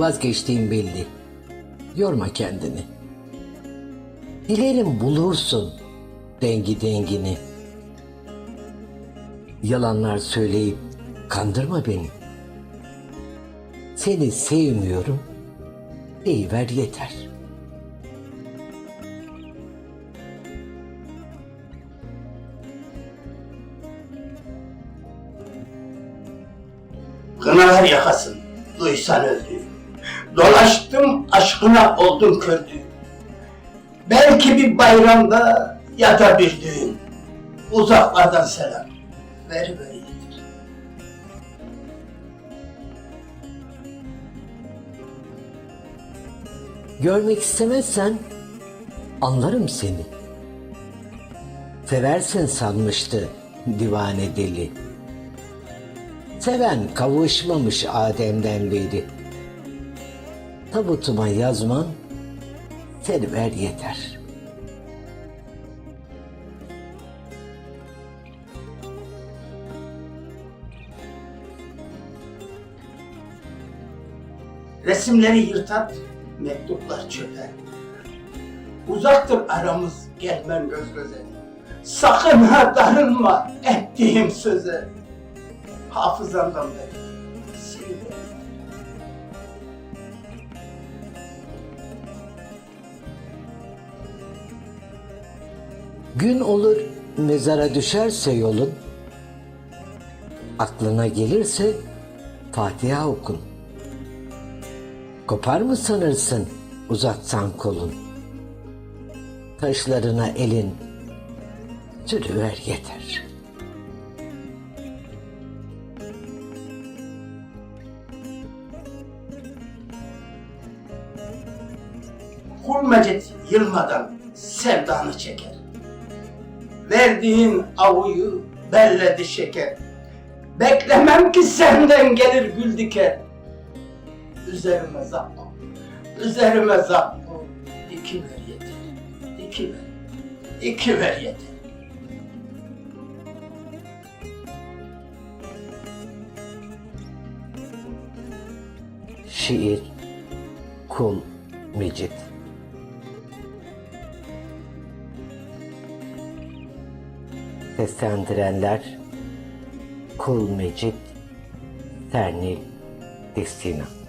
Vazgeçtiğin belli. Yorma kendini. Dilerim bulursun dengi dengini. Yalanlar söyleyip kandırma beni. Seni sevmiyorum. Deyiver yeter. Kınalar yakasın, duysan öldü. Dolaştım aşkına oldum kördü. Belki bir bayramda ya da bir düğün. Uzaklardan selam. Ver ver yeter. Görmek istemezsen anlarım seni. Seversin sanmıştı divane deli. Seven kavuşmamış Adem'den beri. Tabutuma yazman seni ver yeter. Resimleri yırtat, mektuplar çöpe. Uzaktır aramız gelmem göz göze. Sakın ha darılma ettiğim söze. Hafızamdan beri Gün olur mezara düşerse yolun, aklına gelirse Fatiha okun. Kopar mı sanırsın uzatsan kolun? Taşlarına elin sürüver yeter. Hulmecet yılmadan sevdanı çeker. Verdiğin avuyu belledi şeker. Beklemem ki senden gelir gül diker. Üzerime zakko, üzerime zakko. İki ver yeter, iki ver, iki ver yeter. Şiir Kul Mecit Seslendirenler Kul Mecit Sernil Destina